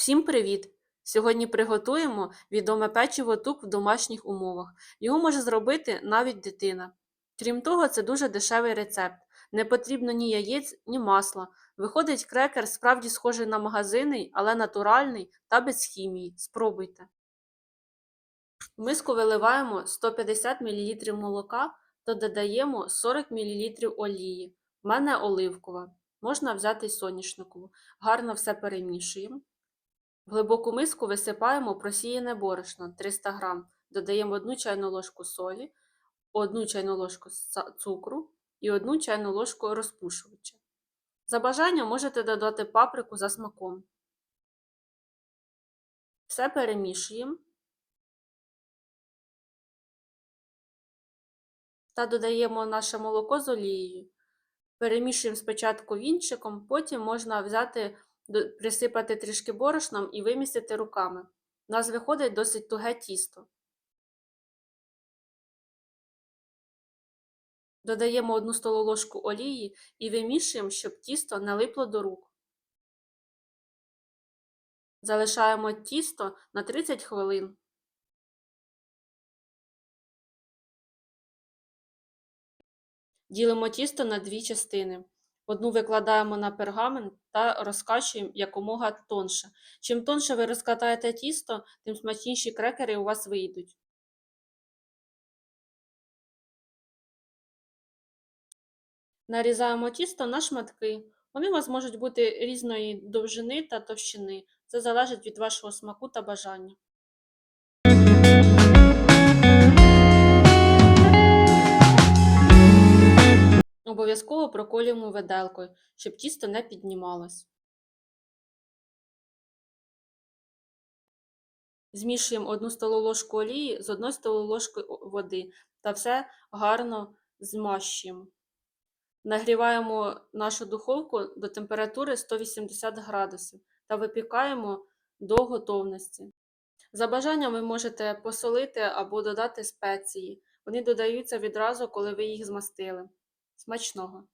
Всім привіт! Сьогодні приготуємо відоме печиво тук в домашніх умовах. Його може зробити навіть дитина. Крім того, це дуже дешевий рецепт. Не потрібно ні яєць, ні масла. Виходить, крекер справді схожий на магазинний, але натуральний та без хімії. Спробуйте. В миску виливаємо 150 мл молока та додаємо 40 мл олії. У мене оливкова. Можна взяти соняшникову. Гарно все перемішуємо. В глибоку миску висипаємо просіяне борошно 300 г, додаємо 1 чайну ложку солі, 1 чайну ложку цукру і 1 чайну ложку розпушувача. За бажанням можете додати паприку за смаком. Все перемішуємо та додаємо наше молоко з олією. Перемішуємо спочатку вінчиком, потім можна взяти присипати трішки борошном і вимісити руками. У нас виходить досить туге тісто. Додаємо 1 столову ложку олії і вимішуємо, щоб тісто не липло до рук. Залишаємо тісто на 30 хвилин. Ділимо тісто на дві частини. Одну викладаємо на пергамент та розкачуємо якомога тонше. Чим тонше ви розкатаєте тісто, тим смачніші крекери у вас вийдуть. Нарізаємо тісто на шматки. Вони у вас можуть бути різної довжини та товщини. Це залежить від вашого смаку та бажання. Обов'язково проколюємо виделкою, щоб тісто не піднімалось. Змішуємо 1 столову ложку олії з 1 столовою ложкою води та все гарно змащуємо. Нагріваємо нашу духовку до температури 180 градусів та випікаємо до готовності. За бажанням ви можете посолити або додати спеції. Вони додаються відразу, коли ви їх змастили. Смачного!